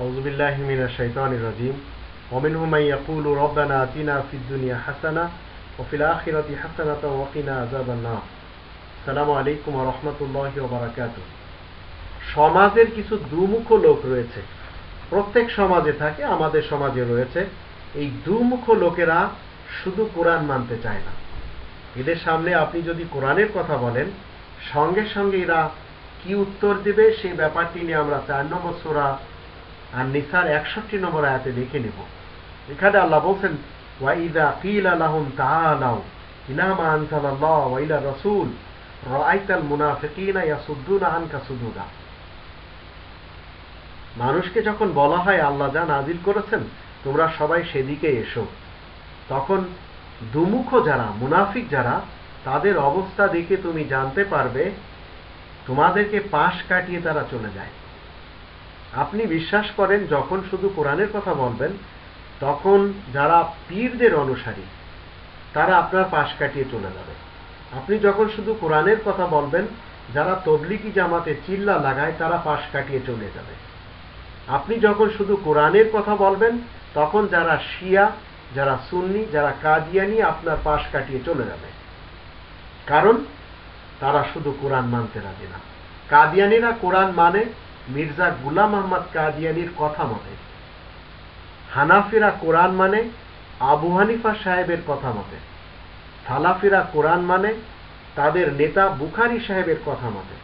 أعوذ بالله من الشيطان الرجيم ومنهم من يقول ربنا آتنا في الدنيا حسنة وفي الآخرة حسنة وقنا عذاب النار السلام عليكم ورحمة الله وبركاته সমাজের কিছু দুমুখ লোক রয়েছে প্রত্যেক সমাজে থাকে আমাদের সমাজে রয়েছে এই দুমুখ লোকেরা শুধু কোরআন মানতে চায় না এদের সামনে আপনি যদি কোরআনের কথা বলেন সঙ্গে সঙ্গে এরা কি উত্তর দিবে সেই ব্যাপারটি নিয়ে আমরা চার নম্বর সোরা আর নিসার একষট্টি নম্বর আয়াতে দেখে নেব। এখানে আল্লাহ বলছেন ওয়াইদা কিল আলাহুম তাআলাউ ইলা মা আনজালাল্লাহ ওয়া ইলা রাসূল, রাআইতাল মুনাফিকিনা ইয়াসুদ্দুনা আনকা সুদুদা। মানুষকে যখন বলা হয়, আল্লাহ যা নাজিল করেছেন, তোমরা সবাই সেদিকে এসো। তখন দুমুখ যারা, মুনাফিক যারা, তাদের অবস্থা দেখে তুমি জানতে পারবে, তোমাদেরকে পাশ কাটিয়ে তারা চলে যায়। আপনি বিশ্বাস করেন, যখন শুধু কোরআনের কথা বলবেন, তখন যারা পীরদের অনুসারী, তারা আপনার পাশ কাটিয়ে চলে যাবে। আপনি যখন শুধু কোরআনের কথা বলবেন, যারা তবলিকি জামাতে চিল্লা লাগায়, তারা পাশ কাটিয়ে চলে যাবে। আপনি যখন শুধু কোরআনের কথা বলবেন, তখন যারা শিয়া, যারা সুন্নি, যারা কাদিয়ানি, আপনার পাশ কাটিয়ে চলে যাবে। কারণ, তারা শুধু কোরআন মানতে রাজি না। কাদিয়ানিরা কোরআন মানে মির্জা গুলাম আহমদ কাদিয়ানির কথা মতে, হানাফিরা কোরআন মানে আবু হানিফা সাহেবের কথা মতে, সালাফিরা কোরআন মানে তাদের নেতা বুখারি সাহেবের কথা মতে।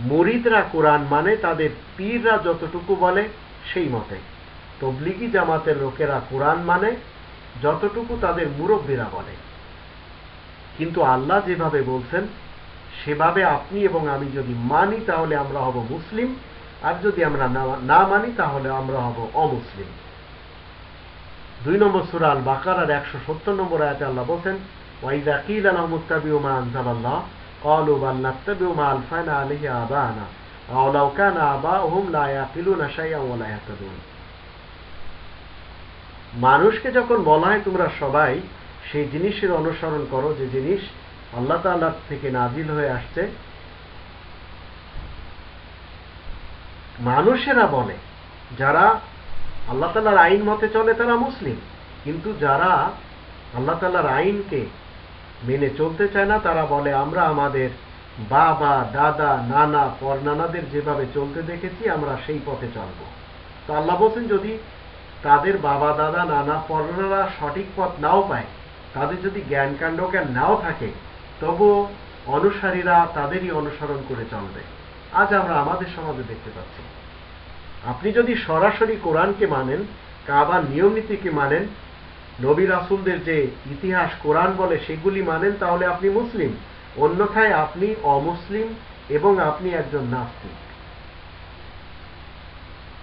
মুরিদরা কোরআন মানে তাদের পীররা যতটুকু বলে সেই মতে। তবলিগি জামাতের লোকেরা কোরআন মানে যতটুকু তাদের মুরব্বীরা বলে। কিন্তু আল্লাহ যেভাবে বলছেন সেভাবে আপনি এবং আমি যদি মানি তাহলে আমরা হব মুসলিম আর যদি আমরা না মানি তাহলে আমরা হব অমুসলিম দুই নম্বর সুরা আল বাকারার একশো সত্তর নম্বর আয়াতে আল্লাহ বলছেন ওয়াইদা কিল আলহ মুস্তাবিউ মা আনজালাল্লাহ قالوا بل نتبع ما ألفينا عليه آباءنا أو لو كان آباؤهم لا يعقلون شيئا ولا يهتدون মানুষকে যখন বলা হয় তোমরা সবাই সেই জিনিসের অনুসরণ করো যে জিনিস আল্লাহ তাল্লাহ থেকে নাজিল হয়ে আসছে। মানুষেরা বলে, যারা আল্লাহ তাল্লাহর আইন মতে চলে তারা মুসলিম, কিন্তু যারা আল্লাহ তাল্লাহর আইনকে মেনে চলতে চায় না, তারা বলে, আমরা আমাদের বাবা, দাদা, নানা, পরনানাদের যেভাবে চলতে দেখেছি, আমরা সেই পথে চলব। তো আল্লাহ বলছেন, যদি তাদের বাবা, দাদা, নানা পরনারা সঠিক পথ নাও পায়, তাদের যদি জ্ঞান কাণ্ড জ্ঞান নাও থাকে তবু অনুসারীরা তাদেরই অনুসরণ করে চলবে। আজ আমরা আমাদের সমাজে দেখতে পাচ্ছি। আপনি যদি সরাসরি কোরআনকে মানেন, কাবার নিয়ম নীতিকে মানেন, নবী রাসুলদের যে ইতিহাস কোরআন বলে সেগুলি মানেন, তাহলে আপনি মুসলিম। অন্যথায় আপনি অমুসলিম এবং আপনি একজন নাস্তিক।